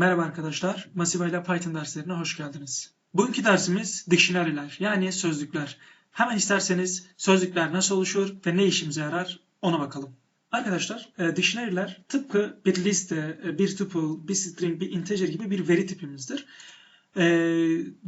Merhaba arkadaşlar, Masiva ile Python derslerine hoş geldiniz. Bugünkü dersimiz dictionary'ler yani sözlükler. Hemen isterseniz sözlükler nasıl oluşur ve ne işimize yarar ona bakalım. Arkadaşlar, e, dictionary'ler tıpkı bir liste, e, bir tuple, bir string, bir integer gibi bir veri tipimizdir. E,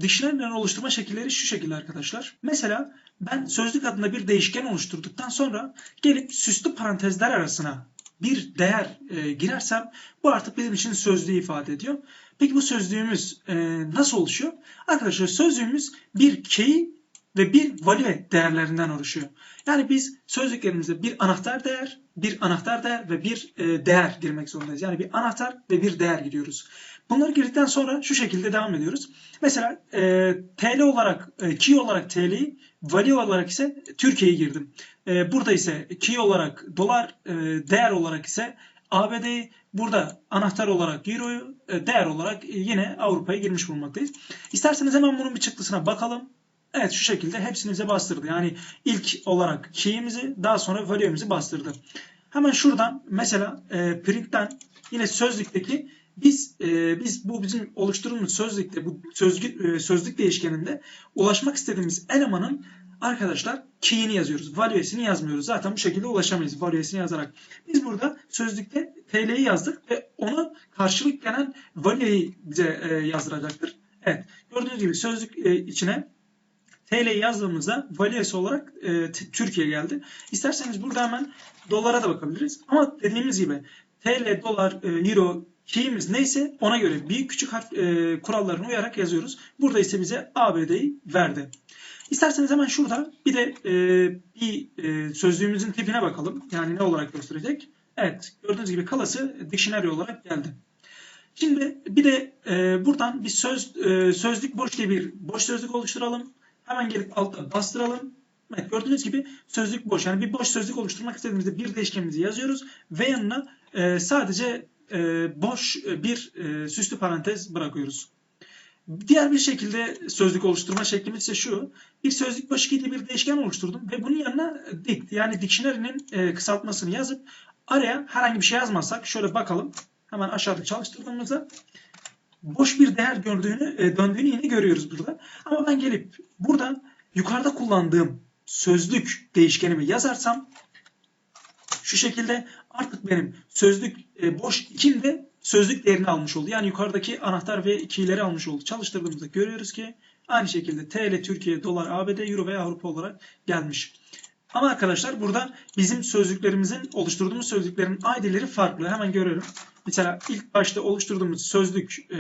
dictionary'lerin oluşturma şekilleri şu şekilde arkadaşlar. Mesela ben sözlük adında bir değişken oluşturduktan sonra gelip süslü parantezler arasına bir değer e, girersem bu artık benim için sözlüğü ifade ediyor. Peki bu sözlüğümüz e, nasıl oluşuyor? Arkadaşlar sözlüğümüz bir key ve bir value değerlerinden oluşuyor. Yani biz sözlüklerimize bir anahtar değer, bir anahtar değer ve bir e, değer girmek zorundayız. Yani bir anahtar ve bir değer giriyoruz. Bunları girdikten sonra şu şekilde devam ediyoruz. Mesela e, TL olarak, e, key olarak TL'yi, value olarak ise Türkiye'yi girdim. E, burada ise key olarak dolar, e, değer olarak ise ABD'yi, burada anahtar olarak Euro'yu, e, değer olarak yine Avrupa'ya girmiş bulunmaktayız. İsterseniz hemen bunun bir çıktısına bakalım. Evet şu şekilde hepsini bize bastırdı. Yani ilk olarak key'imizi daha sonra value'mizi bastırdı. Hemen şuradan mesela e, print'ten yine sözlükteki biz e, biz bu bizim oluşturduğumuz sözlükte bu sözlük, e, sözlük değişkeninde ulaşmak istediğimiz elemanın arkadaşlar key'ini yazıyoruz. Value'sini yazmıyoruz. Zaten bu şekilde ulaşamayız value'sini yazarak. Biz burada sözlükte TL'yi yazdık ve onu karşılık gelen value'yi bize e, yazdıracaktır. Evet. Gördüğünüz gibi sözlük e, içine TL yazdığımızda valuesi olarak e, Türkiye geldi. İsterseniz burada hemen dolara da bakabiliriz. Ama dediğimiz gibi TL, dolar, e, euro, key'imiz neyse ona göre büyük küçük harf e, kurallarına uyarak yazıyoruz. Burada ise bize ABD'yi verdi. İsterseniz hemen şurada bir de e, bir e, sözlüğümüzün tipine bakalım. Yani ne olarak gösterecek? Evet gördüğünüz gibi kalası dictionary olarak geldi. Şimdi bir de e, buradan bir söz e, sözlük boş diye bir boş sözlük oluşturalım. Hemen gelip altta bastıralım. Evet gördüğünüz gibi sözlük boş. Yani bir boş sözlük oluşturmak istediğimizde bir değişkenimizi yazıyoruz ve yanına e, sadece e, boş e, bir e, süslü parantez bırakıyoruz. Diğer bir şekilde sözlük oluşturma şeklimiz ise şu. Bir sözlük diye bir değişken oluşturdum ve bunun yanına dict yani dictionary'nin kısaltmasını yazıp araya herhangi bir şey yazmazsak şöyle bakalım. Hemen aşağıda çalıştırdığımızda boş bir değer gördüğünü, döndüğünü yine görüyoruz burada. Ama ben gelip buradan yukarıda kullandığım sözlük değişkenimi yazarsam şu şekilde artık benim sözlük e, boş ikim de sözlük değerini almış oldu. Yani yukarıdaki anahtar ve keyleri almış oldu. Çalıştırdığımızda görüyoruz ki aynı şekilde TL, Türkiye, dolar, ABD, Euro veya Avrupa olarak gelmiş. Ama arkadaşlar burada bizim sözlüklerimizin oluşturduğumuz sözlüklerin ID'leri farklı. Hemen görüyorum. Mesela ilk başta oluşturduğumuz sözlük e,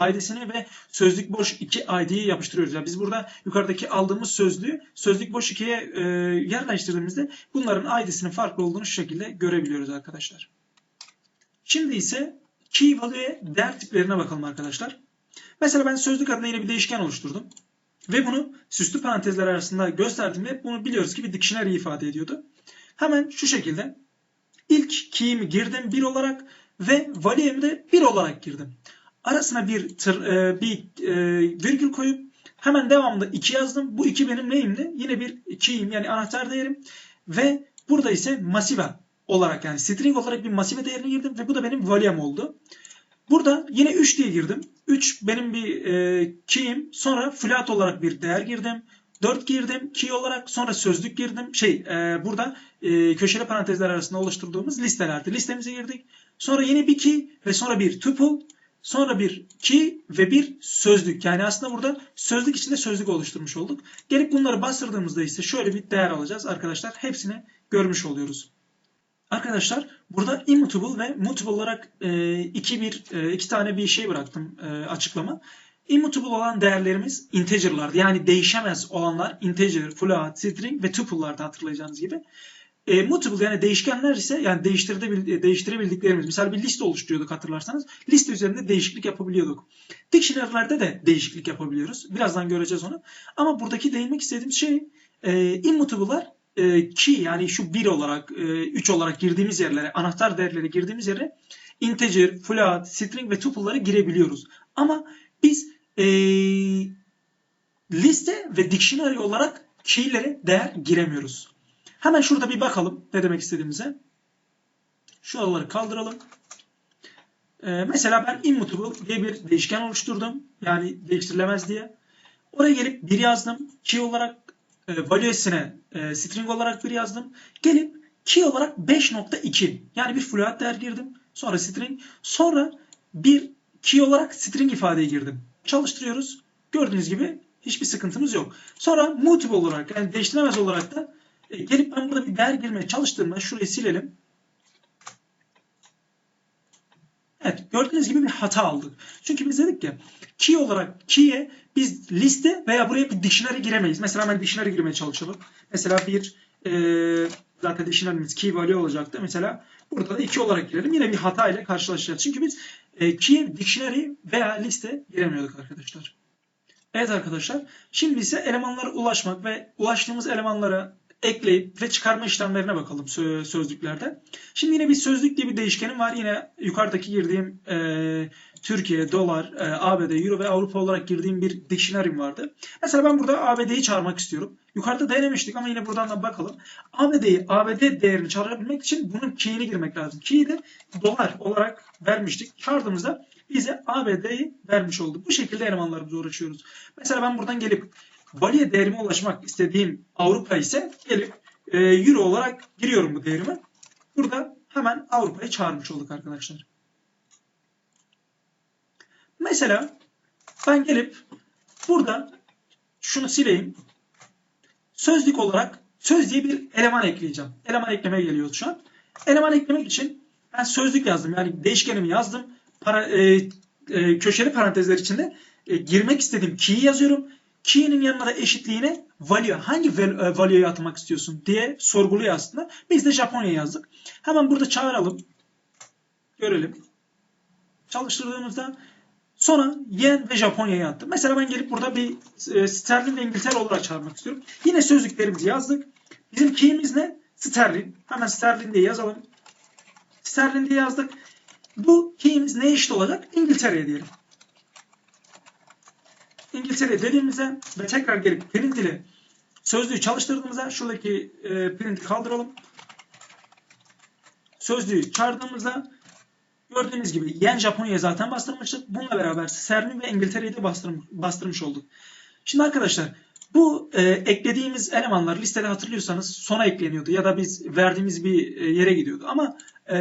ID'sini ve sözlük boş 2 ID'yi yapıştırıyoruz. Yani biz burada yukarıdaki aldığımız sözlüğü sözlük boş 2'ye e, yerleştirdiğimizde bunların ID'sinin farklı olduğunu şu şekilde görebiliyoruz arkadaşlar. Şimdi ise key value değer tiplerine bakalım arkadaşlar. Mesela ben sözlük adına yine bir değişken oluşturdum. Ve bunu süslü parantezler arasında gösterdim ve bunu biliyoruz ki bir dictionary ifade ediyordu. Hemen şu şekilde ilk key'imi girdim 1 olarak ve value'mi de 1 olarak girdim. Arasına bir tır, e, bir e, virgül koyup hemen devamında 2 yazdım. Bu 2 benim neyimdi? Yine bir key'im yani anahtar değerim ve burada ise masive olarak yani string olarak bir masive değerini girdim ve bu da benim value'm oldu. Burada yine 3 diye girdim. 3 benim bir e, key'im. Sonra flat olarak bir değer girdim. 4 girdim key olarak sonra sözlük girdim. Şey e, burada e, köşeli parantezler arasında oluşturduğumuz listelerdi. Listemize girdik. Sonra yine bir key ve sonra bir tuple. Sonra bir key ve bir sözlük. Yani aslında burada sözlük içinde sözlük oluşturmuş olduk. Gelip bunları bastırdığımızda ise şöyle bir değer alacağız arkadaşlar. Hepsini görmüş oluyoruz. Arkadaşlar burada immutable ve mutable olarak e, iki bir e, iki tane bir şey bıraktım e, açıklama. Immutable olan değerlerimiz integer'lardı. Yani değişemez olanlar integer, float, string ve tuple'lardı hatırlayacağınız gibi. E, mutable yani değişkenler ise yani değiştirebildiklerimiz. Mesela bir liste oluşturuyorduk hatırlarsanız. Liste üzerinde değişiklik yapabiliyorduk. Dictionary'lerde de değişiklik yapabiliyoruz. Birazdan göreceğiz onu. Ama buradaki değinmek istediğim şey e, immutable'lar e, key yani şu 1 olarak, 3 e, olarak girdiğimiz yerlere, anahtar değerleri girdiğimiz yere integer, float, string ve tuple'ları girebiliyoruz. Ama biz e, liste ve dictionary olarak key'lere değer giremiyoruz. Hemen şurada bir bakalım ne demek istediğimize. Şuraları kaldıralım. Ee, mesela ben immutable diye bir değişken oluşturdum. Yani değiştirilemez diye. Oraya gelip bir yazdım. Key olarak e, value'sine e, string olarak bir yazdım. Gelip key olarak 5.2 yani bir float değer girdim. Sonra string. Sonra bir key olarak string ifadeyi girdim. Çalıştırıyoruz. Gördüğünüz gibi hiçbir sıkıntımız yok. Sonra mutable olarak yani değiştiremez olarak da e, gelip ben burada bir değer girmeye çalıştığımda şurayı silelim. Evet gördüğünüz gibi bir hata aldık. Çünkü biz dedik ki key olarak key'e biz liste veya buraya bir dictionary giremeyiz. Mesela ben dictionary girmeye çalışalım. Mesela bir e, zaten dictionary'miz key value olacaktı. Mesela burada da 2 olarak girelim. Yine bir hata ile karşılaşacağız. Çünkü biz e, key, dictionary veya liste giremiyorduk arkadaşlar. Evet arkadaşlar. Şimdi ise elemanlara ulaşmak ve ulaştığımız elemanlara ekleyip ve çıkarma işlemlerine bakalım sö- sözlüklerde. Şimdi yine bir sözlük diye bir değişkenim var. Yine yukarıdaki girdiğim e, Türkiye, dolar, e, ABD, Euro ve Avrupa olarak girdiğim bir dictionary'm vardı. Mesela ben burada ABD'yi çağırmak istiyorum. Yukarıda denemiştik ama yine buradan da bakalım. ABD'yi, ABD değerini çağırabilmek için bunun key'ini girmek lazım. Key'i de dolar olarak vermiştik. Çağırdığımızda bize ABD'yi vermiş oldu. Bu şekilde elemanlarımızı uğraşıyoruz. Mesela ben buradan gelip value değerime ulaşmak istediğim Avrupa ise gelip e, Euro olarak giriyorum bu değerimi. Burada hemen Avrupa'yı çağırmış olduk arkadaşlar. Mesela ben gelip burada şunu sileyim. Sözlük olarak söz diye bir eleman ekleyeceğim. Eleman eklemeye geliyoruz şu an. Eleman eklemek için ben sözlük yazdım. Yani değişkenimi yazdım. Para, e, e, köşeli parantezler içinde e, girmek istediğim key'i yazıyorum. Key'nin yanına da eşitliğine value. Hangi e, value'yu atmak istiyorsun diye sorguluyor aslında. Biz de Japonya yazdık. Hemen burada çağıralım. Görelim. Çalıştırdığımızda sonra yen ve Japonya'yı attım. Mesela ben gelip burada bir e, sterlin ve İngiltere olarak çağırmak istiyorum. Yine sözlüklerimizi yazdık. Bizim key'imiz ne? Sterlin. Hemen sterlin diye yazalım. Sterlin diye yazdık. Bu key'imiz neye eşit olacak? İngiltere'ye diyelim. İngiltere dediğimizde ve tekrar gelip print ile sözlüğü çalıştırdığımızda şuradaki e, print'i kaldıralım. Sözlüğü çağırdığımızda gördüğünüz gibi yen Japonya'ya zaten bastırmıştık. Bununla beraber sterlin ve İngiltere'yi de bastırmış, bastırmış olduk. Şimdi arkadaşlar bu e, eklediğimiz elemanlar listede hatırlıyorsanız sona ekleniyordu ya da biz verdiğimiz bir e, yere gidiyordu. Ama e,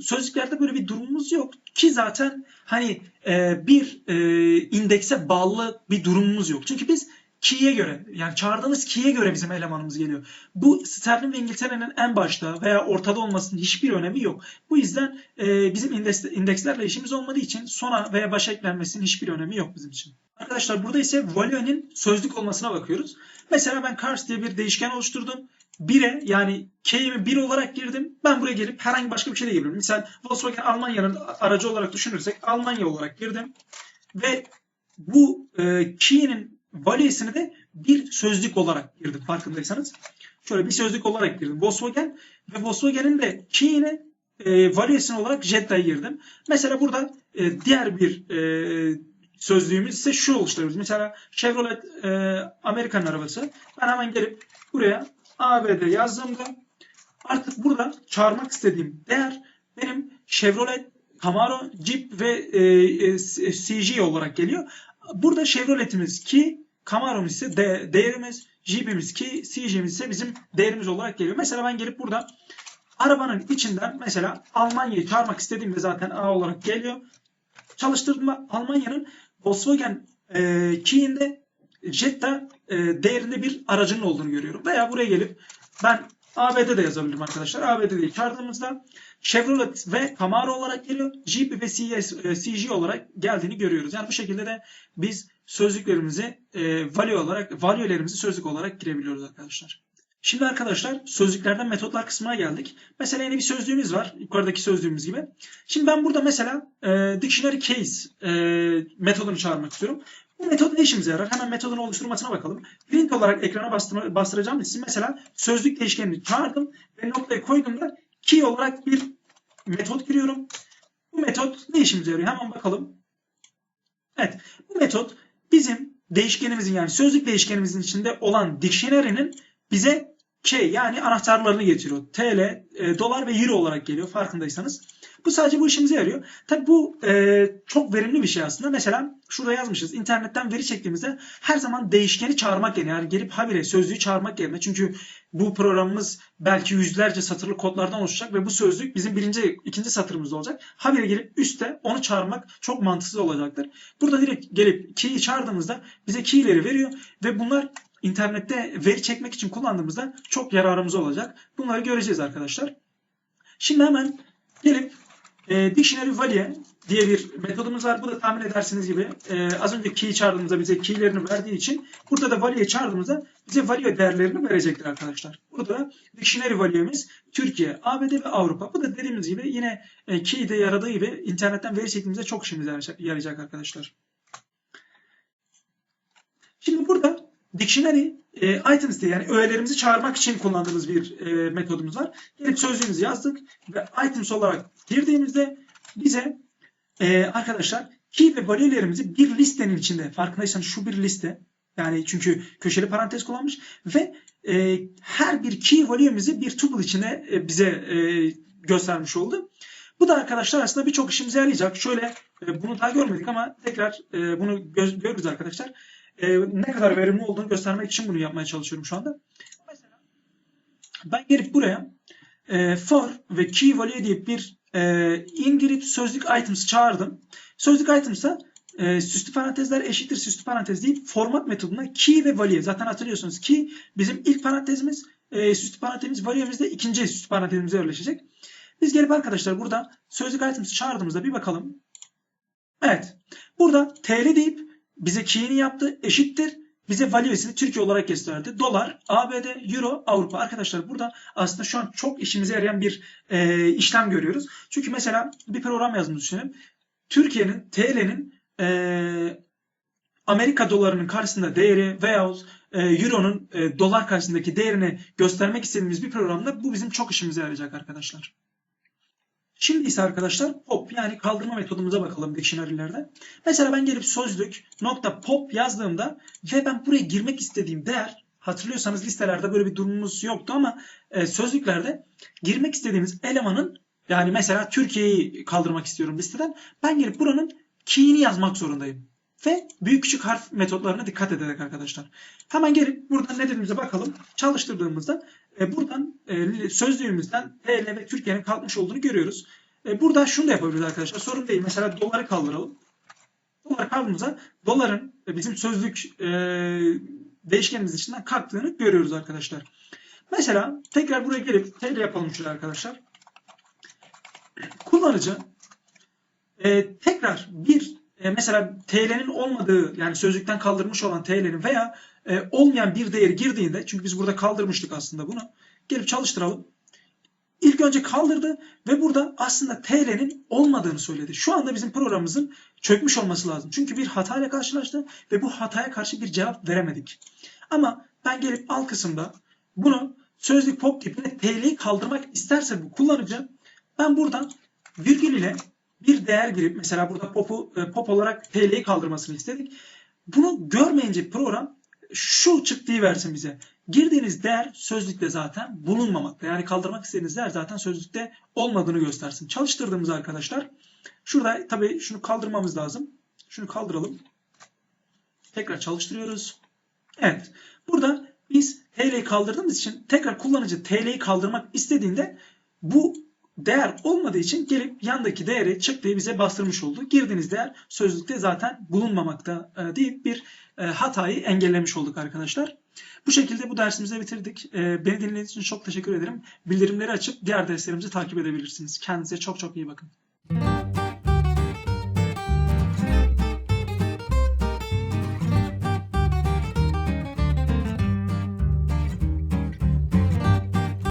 sözlüklerde böyle bir durumumuz yok ki zaten hani e, bir e, indekse bağlı bir durumumuz yok. Çünkü biz key'e göre yani çağırdığımız key'e göre bizim elemanımız geliyor. Bu sterlin ve İngiltere'nin en başta veya ortada olmasının hiçbir önemi yok. Bu yüzden e, bizim indeks, indekslerle işimiz olmadığı için sona veya başa eklenmesinin hiçbir önemi yok bizim için. Arkadaşlar burada ise value'nin sözlük olmasına bakıyoruz. Mesela ben cars diye bir değişken oluşturdum. 1'e yani k'imi 1 olarak girdim. Ben buraya gelip herhangi başka bir şey de giriyorum. Misal Volkswagen Almanya'nın aracı olarak düşünürsek Almanya olarak girdim. Ve bu e, key'nin value'sini de bir sözlük olarak girdim farkındaysanız. Şöyle bir sözlük olarak girdim. Volkswagen ve Volkswagen'in de key'ine e, value'sini olarak Jetta'yı girdim. Mesela burada e, diğer bir e, sözlüğümüz ise şu oluşturuyoruz. Mesela Chevrolet e, Amerikan arabası. Ben hemen gelip buraya ABD yazdığımda artık burada çağırmak istediğim değer benim Chevrolet Camaro, Jeep ve e, e, CG olarak geliyor. Burada Chevrolet'imiz ki Camaro'muz ise de, değerimiz, Jeep'imiz ki CG'miz ise bizim değerimiz olarak geliyor. Mesela ben gelip burada arabanın içinden mesela Almanya'yı çağırmak istediğimde zaten A olarak geliyor. Çalıştırdığımda Almanya'nın Volkswagen e, key'inde Jetta e, değerinde bir aracının olduğunu görüyorum. Veya buraya gelip ben ABD de yazabilirim arkadaşlar. ABD'yi çağırdığımızda Chevrolet ve Camaro olarak geliyor. Jeep ve CS, e, CG olarak geldiğini görüyoruz. Yani bu şekilde de biz sözlüklerimizi e, value olarak, value'lerimizi sözlük olarak girebiliyoruz arkadaşlar. Şimdi arkadaşlar sözlüklerden metotlar kısmına geldik. Mesela yeni bir sözlüğümüz var. Yukarıdaki sözlüğümüz gibi. Şimdi ben burada mesela e, dictionary case e, metodunu çağırmak istiyorum. Bu metod ne işimize yarar? Hemen metodun oluşturmasına bakalım. Print olarak ekrana bastırma, bastıracağım için mesela sözlük değişkenini çağırdım ve noktayı koyduğumda key olarak bir metot giriyorum. Bu metot ne işimize yarıyor? Hemen bakalım. Evet. Bu metot bizim değişkenimizin yani sözlük değişkenimizin içinde olan dictionary'nin bize K yani anahtarlarını getiriyor. TL, e, dolar ve euro olarak geliyor farkındaysanız. Bu sadece bu işimize yarıyor. Tabi bu e, çok verimli bir şey aslında. Mesela şurada yazmışız. İnternetten veri çektiğimizde her zaman değişkeni çağırmak yerine yani gelip habire sözlüğü çağırmak yerine çünkü bu programımız belki yüzlerce satırlı kodlardan oluşacak ve bu sözlük bizim birinci, ikinci satırımızda olacak. Habire gelip üstte onu çağırmak çok mantıksız olacaktır. Burada direkt gelip key'i çağırdığımızda bize key'leri veriyor ve bunlar internette veri çekmek için kullandığımızda çok yararımız olacak. Bunları göreceğiz arkadaşlar. Şimdi hemen gelip e, Dictionary Value diye bir metodumuz var. Bu da tahmin edersiniz gibi e, az önce key çağırdığımızda bize key'lerini verdiği için burada da value çağırdığımızda bize value değerlerini verecektir arkadaşlar. Burada Dictionary Value'miz Türkiye, ABD ve Avrupa. Bu da dediğimiz gibi yine e, key'de yaradığı gibi internetten veri çektiğimizde çok işimize yarayacak arkadaşlar. Şimdi burada Dictionary e, items diye yani öğelerimizi çağırmak için kullandığımız bir e, metodumuz var. Gelip sözlüğümüzü yazdık ve items olarak girdiğimizde bize e, arkadaşlar key ve value'lerimizi bir listenin içinde farkındaysanız şu bir liste yani çünkü köşeli parantez kullanmış ve e, her bir key value'mizi bir tuple içinde e, bize e, göstermiş oldu. Bu da arkadaşlar aslında birçok işimize yarayacak. Şöyle e, bunu daha görmedik ama tekrar e, bunu göz, görürüz arkadaşlar e, ne kadar verimli olduğunu göstermek için bunu yapmaya çalışıyorum şu anda. Mesela ben gelip buraya e, for ve key value diye bir e, indirip sözlük items çağırdım. Sözlük items'a e, süslü parantezler eşittir süslü parantez deyip format metoduna key ve value zaten hatırlıyorsunuz key bizim ilk parantezimiz e, süslü parantezimiz value'miz de ikinci süslü parantezimize yerleşecek. Biz gelip arkadaşlar burada sözlük items çağırdığımızda bir bakalım. Evet. Burada TL deyip bize key'ini yaptı eşittir. Bize value'sini Türkiye olarak gösterdi. Dolar, ABD, Euro, Avrupa. Arkadaşlar burada aslında şu an çok işimize yarayan bir e, işlem görüyoruz. Çünkü mesela bir program yazdığımızı düşünelim. Türkiye'nin, TL'nin e, Amerika dolarının karşısında değeri veyahut e, Euro'nun e, dolar karşısındaki değerini göstermek istediğimiz bir programda bu bizim çok işimize yarayacak arkadaşlar. Şimdi ise arkadaşlar pop yani kaldırma metodumuza bakalım dictionary'lerde. Mesela ben gelip sözlük nokta pop yazdığımda ve ben buraya girmek istediğim değer hatırlıyorsanız listelerde böyle bir durumumuz yoktu ama e, sözlüklerde girmek istediğimiz elemanın yani mesela Türkiye'yi kaldırmak istiyorum listeden. Ben gelip buranın key'ini yazmak zorundayım. Ve büyük küçük harf metotlarına dikkat ederek arkadaşlar. Hemen gelip buradan ne dediğimize bakalım. Çalıştırdığımızda e, buradan e, sözlüğümüzden TL ve Türkiye'nin kalkmış olduğunu görüyoruz. E, burada şunu da yapabiliriz arkadaşlar. Sorun değil. Mesela doları kaldıralım. Dolar kaldığımızda doların e, bizim sözlük e, değişkenimiz içinden kalktığını görüyoruz arkadaşlar. Mesela tekrar buraya gelip TL yapalım şöyle arkadaşlar. Kullanıcı e, tekrar bir e, mesela TL'nin olmadığı yani sözlükten kaldırmış olan TL'nin veya e, olmayan bir değeri girdiğinde çünkü biz burada kaldırmıştık aslında bunu. Gelip çalıştıralım. İlk önce kaldırdı ve burada aslında TL'nin olmadığını söyledi. Şu anda bizim programımızın çökmüş olması lazım. Çünkü bir hatayla karşılaştı ve bu hataya karşı bir cevap veremedik. Ama ben gelip alt kısımda bunu sözlük pop tipine TL'yi kaldırmak isterse bu kullanıcı ben buradan virgül ile bir değer girip mesela burada pop'u e, pop olarak TL'yi kaldırmasını istedik. Bunu görmeyince program şu çıktığı versin bize. Girdiğiniz değer sözlükte zaten bulunmamakta. Yani kaldırmak istediğiniz değer zaten sözlükte olmadığını göstersin. Çalıştırdığımız arkadaşlar şurada tabii şunu kaldırmamız lazım. Şunu kaldıralım. Tekrar çalıştırıyoruz. Evet. Burada biz TL'yi kaldırdığımız için tekrar kullanıcı TL'yi kaldırmak istediğinde bu değer olmadığı için gelip yandaki değeri çıktığı bize bastırmış oldu. Girdiğiniz değer sözlükte zaten bulunmamakta e, deyip bir e, hatayı engellemiş olduk arkadaşlar. Bu şekilde bu dersimizi bitirdik. E, beni dinlediğiniz için çok teşekkür ederim. Bildirimleri açıp diğer derslerimizi takip edebilirsiniz. Kendinize çok çok iyi bakın.